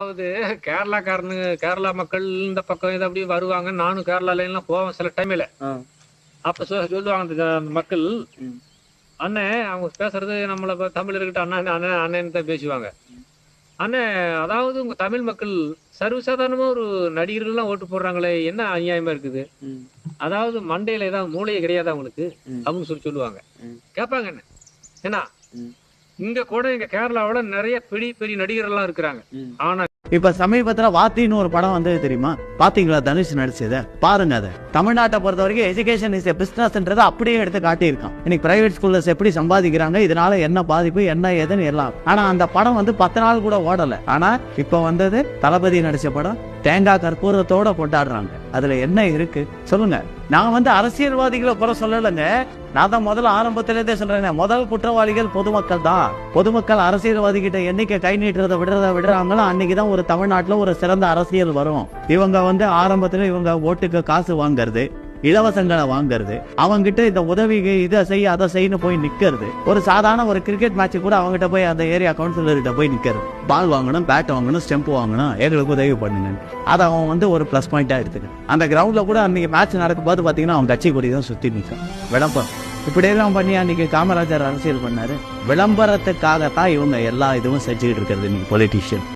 அதாவது கேரளாக்காரனுங்க கேரளா மக்கள் இந்த பக்கம் இது அப்படி வருவாங்க. நானும் கேரளால எல்லாம் போவேன் சில டைம்ல அப்ப சொல்லுவாங்க அந்த மக்கள். ம். அண்ணன் அவங்க பேசுறது நம்மள இப்ப தமிழ் இருக்கிட்ட அண்ணன் அண்ணன் அண்ணன் தான் பேசுவாங்க. அண்ணன் அதாவது உங்க தமிழ் மக்கள் சர்வசாதாரணமா ஒரு நடிகர்கள்லாம் ஓட்டு போடுறாங்களே என்ன அநியாயமா இருக்குது? அதாவது மண்டையில ஏதாவது மூளையே கிடையாது அவங்களுக்கு. அப்படின்னு சொல்லி சொல்லுவாங்க. கேட்பாங்க என்ன என்ன ம். இங்க கூட எங்க கேரளாவோட நிறைய பெரிய பெரிய நடிகர்கள்லாம் இருக்கிறாங்க. ஆனா இப்ப சமீபத்துல வாத்தின்னு ஒரு படம் வந்தது தெரியுமா? பாத்தீங்களா தனுஷ் நடிச்சத? பாருங்க அதை. தமிழ்நாட்டை பொறுத்த வரைக்கும் எஜுகேஷன் இஸ் பிசினஸ்ன்றதை அப்படியே எடுத்து காட்டியிருக்கான். இன்னைக்கு பிரைவேட் ஸ்கூல்ல எப்படி சம்பாதிக்கிறாங்க இதனால என்ன பாதிப்பு என்ன ஏதுன்னு எல்லாம். ஆனா அந்த படம் வந்து பத்து நாள் கூட ஓடல. ஆனா இப்ப வந்தது தளபதி நடிச்ச படம் தேங்காய் கற்பூரத்தோட கொண்டாடுறாங்க. அதுல என்ன இருக்கு? சொல்லுங்க. நான் வந்து அரசியல்வாதிகளை குறை சொல்லலைங்க. நான் தான் முதல்ல ஆரம்பத்திலேருந்தே சொல்றேன். முதல் குற்றவாளிகள் பொதுமக்கள் தான். பொதுமக்கள் அரசியல்வாதி கிட்ட என்னைக்கு கை நீட்டுறத விடுறத விடுறாங்களோ அன்னைக்கு தான் ஒரு தமிழ்நாட்டுல ஒரு சிறந்த அரசியல் வரும். இவங்க வந்து ஆரம்பத்துல இவங்க ஓட்டுக்கு காசு வாங்குறது. இலவசங்களை வாங்குறது. அவங்கிட்ட இந்த உதவி இதை செய் அதை செய்யு போய் நிக்கிறது. ஒரு சாதாரண ஒரு கிரிக்கெட் மேட்ச் கூட அவங்ககிட்ட போய் அந்த ஏரியா கவுன்சிலர்கிட்ட போய் நிக்கிறது. பால் வாங்கணும் பேட் வாங்கணும் ஸ்டெம்ப் வாங்கணும் எங்களுக்கு உதவி பண்ணுங்க அதை அவன் வந்து ஒரு ப்ளஸ் பாயிண்டா எடுத்துக்கணும் அந்த கிரவுண்ட்ல கூட அன்னைக்கு மேட்ச் நடக்கும் போது பாத்தீங்கன்னா அவன் கட்சி கொடி தான் சுத்தி நிற்கும் விளம்பரம். இப்படியெல்லாம் பண்ணி அன்னைக்கு காமராஜர் அரசியல் பண்ணாரு. விளம்பரத்துக்காகத்தான் இவங்க எல்லா இதுவும் செஞ்சுக்கிட்டு இருக்கிறது நீங்க பொலிட்டீஷியன்